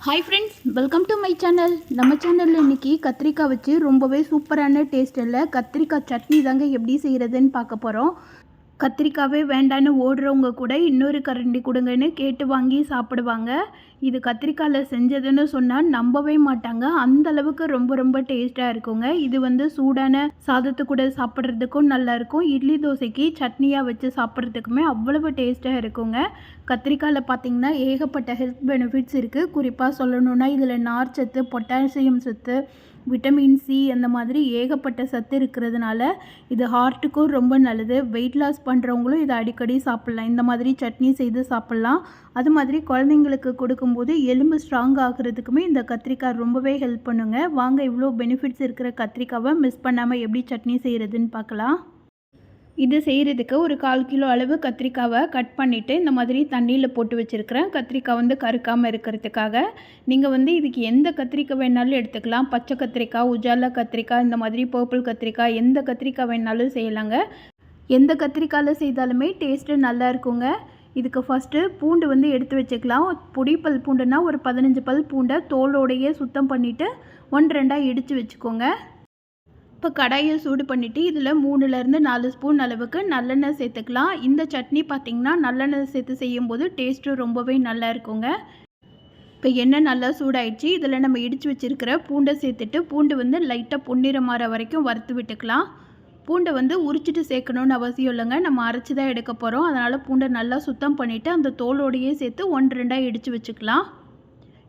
Hi friends welcome to my channel நம்ம சேனலில் இன்றைக்கி கத்திரிக்காய் வச்சு ரொம்பவே சூப்பரான டேஸ்ட்டில் கத்திரிக்காய் சட்னி தாங்க எப்படி செய்கிறதுன்னு பார்க்க போகிறோம் கத்திரிக்காவே வேண்டான்னு ஓடுறவங்க கூட இன்னொரு கரண்டி கொடுங்கன்னு கேட்டு வாங்கி சாப்பிடுவாங்க. இது கத்திரிக்காயில் செஞ்சதுன்னு சொன்னால் நம்பவே மாட்டாங்க. அந்த அளவுக்கு ரொம்ப ரொம்ப டேஸ்ட்டாக இருக்குங்க. இது வந்து சூடான சாதத்து கூட சாப்பிட்றதுக்கும் நல்லாயிருக்கும் இட்லி தோசைக்கு சட்னியாக வச்சு சாப்பிட்றதுக்குமே அவ்வளவு டேஸ்ட்டாக இருக்குங்க. கத்திரிக்காயில் பார்த்தீங்கன்னா ஏகப்பட்ட ஹெல்த் பெனிஃபிட்ஸ் இருக்குது குறிப்பாக சொல்லணுன்னா இதில் நார் சத்து பொட்டாசியம் சத்து விட்டமின் சி அந்த மாதிரி ஏகப்பட்ட சத்து இருக்கிறதுனால இது ஹார்ட்டுக்கும் ரொம்ப நல்லது. வெயிட் லாஸ் பண்ணுறவங்களும் இதை அடிக்கடி சாப்பிட்லாம். இந்த மாதிரி சட்னி செய்து சாப்பிட்லாம். அது மாதிரி குழந்தைங்களுக்கு கொடுக்கும்போது எலும்பு ஸ்ட்ராங் ஆகிறதுக்குமே இந்த கத்திரிக்காய் ரொம்பவே ஹெல்ப் பண்ணுங்க. வாங்க இவ்வளோ பெனிஃபிட்ஸ் இருக்கிற கத்திரிக்காவை மிஸ் பண்ணாமல் எப்படி சட்னி செய்கிறதுன்னு பார்க்கலாம். இது செய்கிறதுக்கு ஒரு கால் கிலோ அளவு கத்திரிக்காவை கட் பண்ணிவிட்டு இந்த மாதிரி தண்ணியில் போட்டு வச்சுருக்கிறேன். கத்திரிக்காய் வந்து கருக்காமல் இருக்கிறதுக்காக. நீங்கள் வந்து இதுக்கு எந்த கத்திரிக்காய் வேணாலும் எடுத்துக்கலாம். பச்சை கத்திரிக்காய் உஜாலா கத்திரிக்காய் இந்த மாதிரி பர்பிள் கத்திரிக்காய் எந்த கத்திரிக்காய் வேணாலும் செய்யலாங்க. எந்த கத்திரிக்காயில் செய்தாலுமே டேஸ்ட்டு நல்லா இருக்குங்க. இதுக்கு ஃபஸ்ட்டு பூண்டு வந்து எடுத்து வச்சுக்கலாம். பொடி பல் பூண்டுனா ஒரு பதினஞ்சு பல் பூண்டை தோலோடையே சுத்தம் பண்ணிவிட்டு ஒன்று ரெண்டாக இடித்து வச்சுக்கோங்க. இப்போ கடாயை சூடு பண்ணிவிட்டு இதில் மூணுலேருந்து நாலு ஸ்பூன் அளவுக்கு நல்லெண்ணெய் சேர்த்துக்கலாம். இந்த சட்னி பார்த்திங்கன்னா நல்லெண்ணெய் சேர்த்து செய்யும்போது டேஸ்ட்டு ரொம்பவே நல்லா இருக்குங்க. இப்போ எண்ணெய் நல்லா சூடாயிடுச்சு. இதில் நம்ம இடித்து வச்சுருக்கிற பூண்டை சேர்த்துட்டு பூண்டு வந்து லைட்டாக பொன்னிறம் மாற வரைக்கும் வறுத்து விட்டுக்கலாம். பூண்டை வந்து உரிச்சிட்டு சேர்க்கணுன்னு அவசியம் இல்லைங்க. நம்ம அரைச்சி தான் எடுக்க போகிறோம் அதனால் பூண்டை நல்லா சுத்தம் பண்ணிவிட்டு அந்த தோலோடையே சேர்த்து ஒன்று ரெண்டாக இடித்து வச்சுக்கலாம்.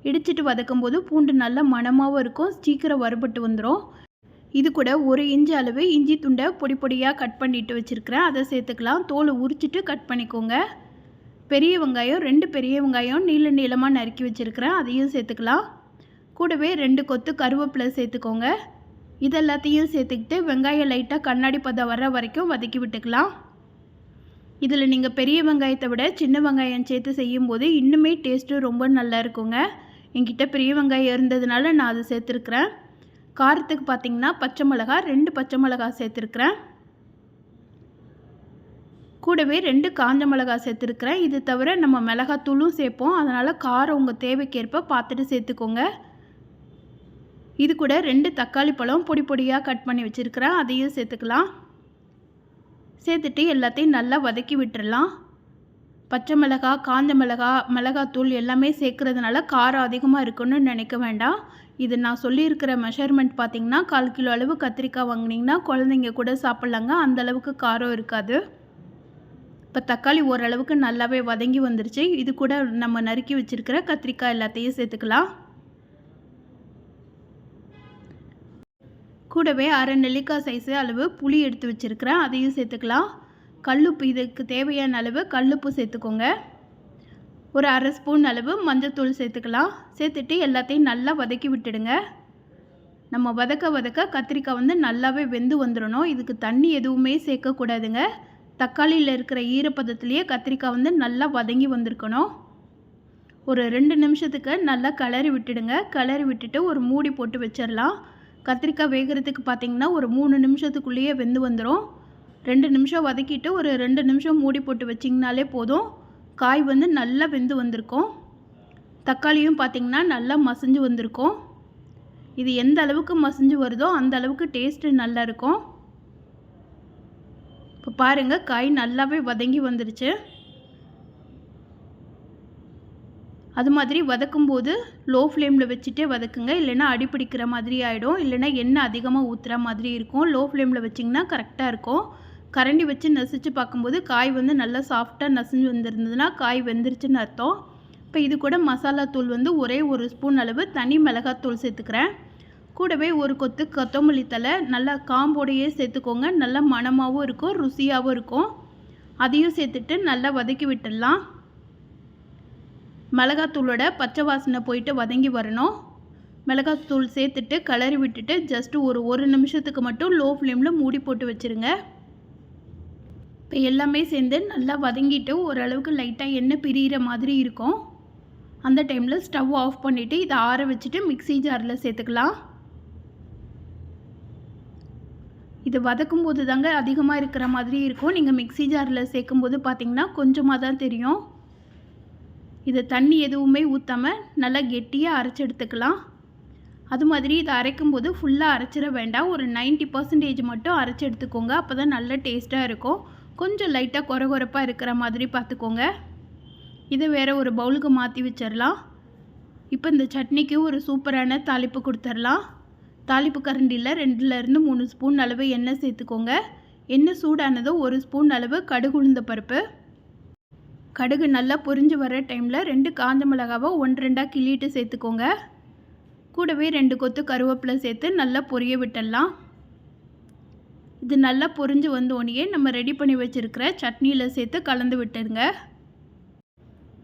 இடிச்சிட்டு வதக்கும்போது பூண்டு நல்லா மணமாகவும் இருக்கும். சீக்கிரம் வறுபட்டு வந்துடும் இது கூட ஒரு இன்ச்சு அளவு இஞ்சி துண்டை பொடி பொடியாக கட் பண்ணிட்டு வச்சுருக்கிறேன். அதை சேர்த்துக்கலாம். தோலை உரிச்சிட்டு கட் பண்ணிக்கோங்க. பெரிய வெங்காயம் ரெண்டு பெரிய வெங்காயம் நீள நீளமாக நறுக்கி வச்சுருக்கிறேன். அதையும் சேர்த்துக்கலாம். கூடவே ரெண்டு கொத்து கருவேப்பிலை சேர்த்துக்கோங்க. இது எல்லாத்தையும் சேர்த்துக்கிட்டு வெங்காயம் லைட்டாக கண்ணாடி பதம் வர வரைக்கும் வதக்கி விட்டுக்கலாம். இதில் நீங்கள் பெரிய வெங்காயத்தை விட சின்ன வெங்காயம் சேர்த்து செய்யும்போது இன்னுமே டேஸ்ட்டு ரொம்ப நல்லா இருக்குங்க. என்கிட்ட பெரிய வெங்காயம் இருந்ததுனால நான் அதை சேர்த்துருக்குறேன். காரத்துக்கு பார்த்தீங்கன்னா பச்சை மிளகா ரெண்டு பச்சை மிளகா சேர்த்துருக்குறேன். கூடவே ரெண்டு காஞ்ச மிளகா சேர்த்துருக்குறேன். இது தவிர நம்ம மிளகாத்தூளும் சேர்ப்போம். அதனால் காரம் உங்கள் தேவைக்கேற்ப பார்த்துட்டு சேர்த்துக்கோங்க. இது கூட ரெண்டு தக்காளி பழம் பொடி பொடியாக கட் பண்ணி வச்சுருக்கிறேன். அதையும் சேர்த்துக்கலாம். சேர்த்துட்டு எல்லாத்தையும் நல்லா வதக்கி விட்டுடலாம் பச்சை மிளகா காந்த மிளகா மிளகாத்தூள் எல்லாமே சேர்க்குறதுனால காரம் அதிகமாக இருக்குன்னு நினைக்க வேண்டாம். இது நான் சொல்லியிருக்கிற மெஷர்மெண்ட் பார்த்திங்கன்னா கால் கிலோ அளவு கத்திரிக்காய் வாங்கினீங்கன்னா குழந்தைங்க கூட சாப்பிட்லாங்க. அந்தளவுக்கு காரம் இருக்காது. இப்போ தக்காளி ஓரளவுக்கு நல்லாவே வதங்கி வந்துருச்சு. இது கூட நம்ம நறுக்கி வச்சுருக்கிற கத்திரிக்காய் எல்லாத்தையும் சேர்த்துக்கலாம். கூடவே அரை நெல்லிக்காய் சைஸு அளவு புளி எடுத்து வச்சுருக்கிறேன். அதையும் சேர்த்துக்கலாம். கல்லுப்பு இதுக்கு தேவையான அளவு கல்லுப்பு சேர்த்துக்கோங்க. ஒரு அரை ஸ்பூன் அளவு மஞ்சத்தூள் சேர்த்துக்கலாம். சேர்த்துட்டு எல்லாத்தையும் நல்லா வதக்கி விட்டுடுங்க. நம்ம வதக்க வதக்க கத்திரிக்காய் வந்து நல்லாவே வெந்து வந்துடணும். இதுக்கு தண்ணி எதுவுமே சேர்க்கக்கூடாதுங்க. தக்காளியில் இருக்கிற ஈரப்பதத்துலேயே கத்திரிக்காய் வந்து நல்லா வதங்கி வந்திருக்கணும். ஒரு ரெண்டு நிமிஷத்துக்கு நல்லா கிளறி விட்டுடுங்க. கிளறி விட்டுட்டு ஒரு மூடி போட்டு வச்சிடலாம். கத்திரிக்காய் வேகிறதுக்கு பார்த்திங்கன்னா ஒரு மூணு நிமிஷத்துக்குள்ளேயே வெந்து வந்துடும் ரெண்டு நிமிஷம் வதக்கிட்டு ஒரு ரெண்டு நிமிஷம் மூடி போட்டு வச்சிங்கனாலே போதும். காய் வந்து நல்லா வெந்து வந்திருக்கும். தக்காளியும் பார்த்திங்கன்னா நல்லா மசிஞ்சு வந்திருக்கும். இது எந்த அளவுக்கு மசிஞ்சு வருதோ அந்த அளவுக்கு டேஸ்ட்டு நல்லா இருக்கும். இப்போ பாருங்கள் காய் நல்லாவே வதங்கி வந்துருச்சு. அது மாதிரி வதக்கும்போது லோ ஃப்ளேமில் வச்சுட்டே வதக்குங்க. இல்லைன்னா அடிப்பிடிக்கிற மாதிரி ஆகிடும் இல்லைன்னா எண்ணெய் அதிகமாக ஊற்றுற மாதிரி இருக்கும். லோ ஃப்ளேமில் வச்சிங்கன்னா கரெக்டாக இருக்கும். கரண்டி வச்சு நசிச்சு பார்க்கும்போது காய் வந்து நல்லா சாஃப்டாக நசிஞ்சு வந்திருந்ததுன்னா காய் வெந்துருச்சுன்னு அர்த்தம். இப்போ இது கூட மசாலா தூள் வந்து ஒரே ஒரு ஸ்பூன் அளவு தனி மிளகாத்தூள் சேர்த்துக்கிறேன். கூடவே ஒரு கொத்து கொத்தமல்லி தலை நல்லா காம்போடையே சேர்த்துக்கோங்க. நல்லா மணமாகவும் இருக்கும் ருசியாகவும் இருக்கும். அதையும் சேர்த்துட்டு நல்லா வதக்கி விட்டுடலாம். மிளகாத்தூளோட பச்சை வாசனை போயிட்டு வதங்கி வரணும். மிளகாத்தூள் சேர்த்துட்டு கலரி விட்டுட்டு ஜஸ்ட்டு ஒரு ஒரு நிமிஷத்துக்கு மட்டும் லோ ஃப்ளேமில் மூடி போட்டு வச்சுருங்க. இப்போ எல்லாமே சேர்ந்து நல்லா வதங்கிட்டு ஓரளவுக்கு லைட்டாக எண்ணெய் பிரிகிற மாதிரி இருக்கும். அந்த டைமில் ஸ்டவ் ஆஃப் பண்ணிவிட்டு இதை ஆற வச்சுட்டு மிக்சி ஜாரில் சேர்த்துக்கலாம். இது வதக்கும் போது தாங்க அதிகமாக இருக்கிற மாதிரி இருக்கும். நீங்கள் மிக்சி ஜாரில் சேர்க்கும்போது பார்த்திங்கன்னா கொஞ்சமாக தான் தெரியும். இது தண்ணி எதுவுமே ஊற்றாமல் நல்லா கெட்டியாக அரைச்சி எடுத்துக்கலாம். அது மாதிரி இதை அரைக்கும் போது ஃபுல்லாக அரைச்சிட வேண்டாம். ஒரு 90% பர்சன்டேஜ் மட்டும் அரைச்சி எடுத்துக்கோங்க. அப்போ தான் நல்ல டேஸ்ட்டாக இருக்கும். கொஞ்சம் லைட்டாக குறை குறைப்பாக இருக்கிற மாதிரி பார்த்துக்கோங்க. இதை வேறு ஒரு பவுலுக்கு மாற்றி வச்சிடலாம். இப்போ இந்த சட்னிக்கு ஒரு சூப்பரான தாளிப்பு கொடுத்துடலாம். தாளிப்பு கரண்டியில் ரெண்டுலேருந்து மூணு ஸ்பூன் அளவு எண்ணெய் சேர்த்துக்கோங்க. எண்ணெய் சூடானதும் ஒரு ஸ்பூன் அளவு கடுகு உளுந்த பருப்பு. கடுகு நல்லா பொரிஞ்சு வர டைமில் ரெண்டு காஞ்ச மிளகாவை ஒன்று ரெண்டாக கிள்ளிட்டு சேர்த்துக்கோங்க. கூடவே ரெண்டு கொத்து கருவேப்பிலை சேர்த்து நல்லா பொரிய விட்டுடலாம். இது நல்லா பொரிஞ்சு வந்தோடனே நம்ம ரெடி பண்ணி வச்சுருக்கிற சட்னியில் சேர்த்து கலந்து விட்டுருங்க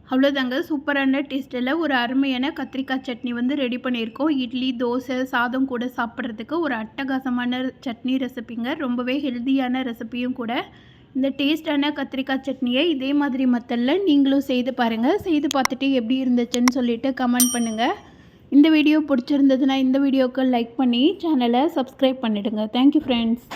அவ்வளோதாங்க சூப்பரான டேஸ்ட்டில் ஒரு அருமையான கத்திரிக்காய் சட்னி வந்து ரெடி பண்ணியிருக்கோம். இட்லி தோசை சாதம் கூட சாப்பிட்றதுக்கு ஒரு அட்டகாசமான சட்னி ரெசிபிங்க ரொம்பவே ஹெல்த்தியான ரெசிபியும் கூட. இந்த டேஸ்டான கத்திரிக்காய் சட்னியை இதே மாதிரி மத்தலில் நீங்களும் செய்து பாருங்கள் செய்து பார்த்துட்டு எப்படி இருந்துச்சுன்னு சொல்லிட்டு கமெண்ட் பண்ணுங்கள் இந்த வீடியோ பிடிச்சிருந்ததுன்னா இந்த வீடியோக்கு லைக் பண்ணி சேனலை சப்ஸ்கிரைப் பண்ணிவிடுங்க தேங்க்யூ ஃப்ரெண்ட்ஸ்